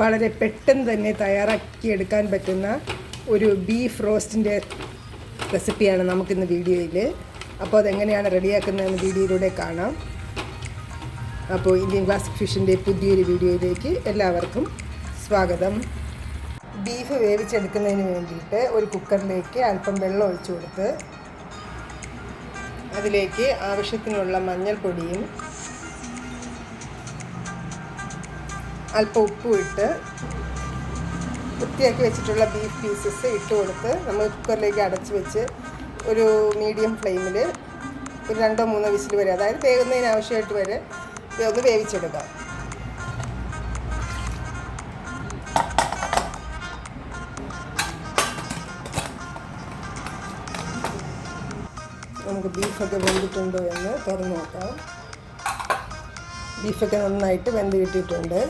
വളരെ പെട്ടെന്ന് തന്നെ തയ്യാറാക്കി എടുക്കാൻ പറ്റുന്ന ഒരു ബീഫ് റോസ്റ്റിന്റെ റെസിപ്പിയാണ് നമുക്കിന്ന് വീഡിയോയിൽ അപ്പോൾ അതെങ്ങനെയാണ് റെഡിയാക്കുന്നതെന്ന് വീഡിയോയിലൂടെ കാണാം. അപ്പോൾ ഇന്ത്യൻ ക്ലാസിക് ഫിഷിന്റെ പുതിയൊരു വീഡിയോയിലേക്ക് എല്ലാവർക്കും സ്വാഗതം. ബീഫ് വേവിച്ചെടുക്കുന്നതിന് വേണ്ടിയിട്ട് ഒരു കുക്കറിലേക്ക് അല്പം വെള്ളം ഒഴിച്ചു കൊടുത്ത് അതിലേക്ക് ആവശ്യത്തിനുള്ള മഞ്ഞൾപ്പൊടിയും അല്പം ഉപ്പും ഇട്ട് വൃത്തിയാക്കി വെച്ചിട്ടുള്ള ബീഫ് പീസസ് ഇട്ട് കൊടുത്ത് നമ്മൾ കുക്കറിലേക്ക് അടച്ച് വെച്ച് ഒരു മീഡിയം ഫ്ലെയിമിൽ ഒരു രണ്ടോ മൂന്നോ വിസിൽ വരെ അതായത് വേകുന്നതിന് ആവശ്യമായിട്ട് വരെ ഒന്ന് വേവിച്ചെടുക്കാം. നമുക്ക് ബീഫൊക്കെ വെന്തിട്ടുണ്ടോ എന്ന് തുറന്ന് നോക്കാം. ബീഫൊക്കെ നന്നായിട്ട് വെന്ത് കിട്ടിയിട്ടുണ്ട്.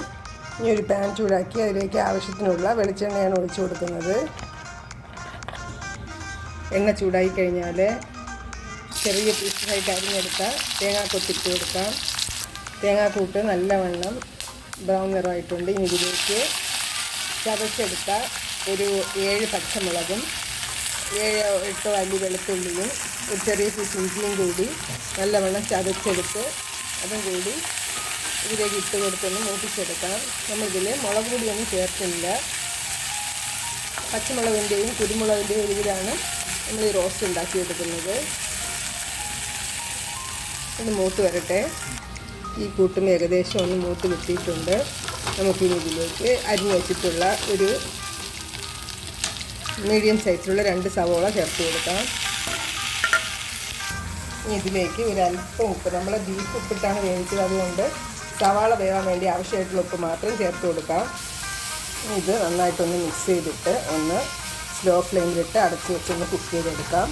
ഇനി ഒരു പാൻ ചൂടാക്കി അതിലേക്ക് ആവശ്യത്തിനുള്ള വെളിച്ചെണ്ണയാണ് ഒഴിച്ചു കൊടുക്കുന്നത്. എണ്ണ ചൂടായി കഴിഞ്ഞാൽ ചെറിയ പീസായിട്ട് അരിഞ്ഞെടുത്ത തേങ്ങാക്കൊത്തിട്ട് കൊടുക്കാം. തേങ്ങാക്കൂട്ട് നല്ലവണ്ണം ബ്രൗൺ നിറമായിട്ടുണ്ട് ഇനി ഇതിലേക്ക് ചതച്ചെടുത്ത ഒരു ഏഴ് പച്ചമുളകും ഏഴ് എട്ടോ അല്ലി വെളുത്തുള്ളിയും ഒരു ചെറിയ പീസ് ഇഞ്ചിയും കൂടി നല്ലവണ്ണം ചതച്ചെടുത്ത് അതും കൂടി ഇതിലേക്ക് ഇട്ട് കൊടുത്തൊന്ന് മൂപ്പിച്ചെടുക്കാം നമ്മളിതിൽ മുളക് പൊടിയൊന്നും ചേർത്തില്ല പച്ചമുളകിന്റെയും കുരുമുളകിന്റെയും ഇതിലാണ് നമ്മൾ ഈ റോസ്റ്റ് ഉണ്ടാക്കിയെടുക്കുന്നത്. ഇത് മൂത്ത് വരട്ടെ. ഈ കൂട്ടും ഏകദേശം ഒന്ന് മൂത്ത് കിട്ടിയിട്ടുണ്ട്. നമുക്കിനി ഇതിലേക്ക് അരിഞ്ഞു വെച്ചിട്ടുള്ള ഒരു മീഡിയം സൈസിലുള്ള രണ്ട് സവോള ചേർത്ത് കൊടുക്കാം. ഇനി ഇതിലേക്ക് ഒരു അല്പം ഉപ്പ്. നമ്മൾ ബീഫ് ഉപ്പിട്ടാണ് വേവിച്ചത്. അതുകൊണ്ട് സവാള വേവാൻ വേണ്ടി ആവശ്യമായിട്ടുള്ള ഉപ്പ് മാത്രം ചേർത്ത് കൊടുക്കാം. ഇത് നന്നായിട്ടൊന്ന് മിക്സ് ചെയ്തിട്ട് ഒന്ന് സ്ലോ ഫ്ലെയിമിലിട്ട് അടച്ച് വെച്ചൊന്ന് കുക്ക് ചെയ്തെടുക്കാം.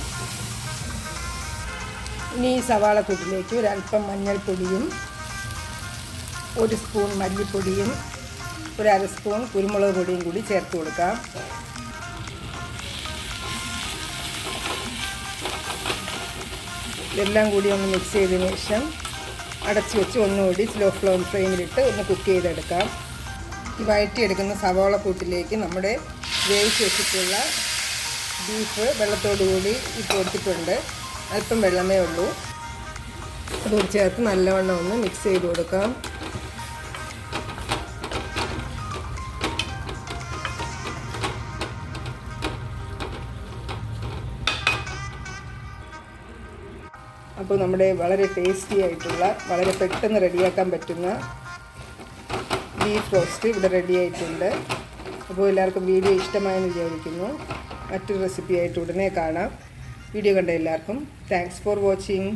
ഇനി ഈ സവാള കൂട്ടിലേക്ക് ഒരല്പം മഞ്ഞൾപ്പൊടിയും ഒരു സ്പൂൺ മല്ലിപ്പൊടിയും ഒരു അര സ്പൂൺ കുരുമുളക് പൊടിയും കൂടി ചേർത്ത് കൊടുക്കാം. ഇതെല്ലാം കൂടി ഒന്ന് മിക്സ് ചെയ്തതിന് ശേഷം അടച്ച് വെച്ച് ഒന്നുകൂടി സ്ലോ ഫ്ലോ ഫ്ലെയിമിലിട്ട് ഒന്ന് കുക്ക് ചെയ്തെടുക്കാം. ഈ വഴറ്റിയെടുക്കുന്ന സവാള കൂട്ടിലേക്ക് നമ്മുടെ വേവിച്ച് വെച്ചിട്ടുള്ള ബീഫ് വെള്ളത്തോടുകൂടി ഇട്ട് കൊടുത്തിട്ടുണ്ട് അല്പം വെള്ളമേ ഉള്ളൂ. അതുകൂടി ചേർത്ത് നല്ലവണ്ണം ഒന്ന് മിക്സ് ചെയ്ത് കൊടുക്കാം. അപ്പോൾ നമ്മുടെ വളരെ ടേസ്റ്റി ആയിട്ടുള്ള വളരെ പെട്ടെന്ന് റെഡിയാക്കാൻ പറ്റുന്ന ബീഫ് റോസ്റ്റ് ഇവിടെ റെഡി ആയിട്ടുണ്ട്. അപ്പോൾ എല്ലാവർക്കും വീഡിയോ ഇഷ്ടമായെന്ന് വിചാരിക്കുന്നു. മറ്റൊരു റെസിപ്പിയായിട്ട് ഉടനെ കാണാം. വീഡിയോ കണ്ട എല്ലാവർക്കും താങ്ക്സ് ഫോർ വാച്ചിങ്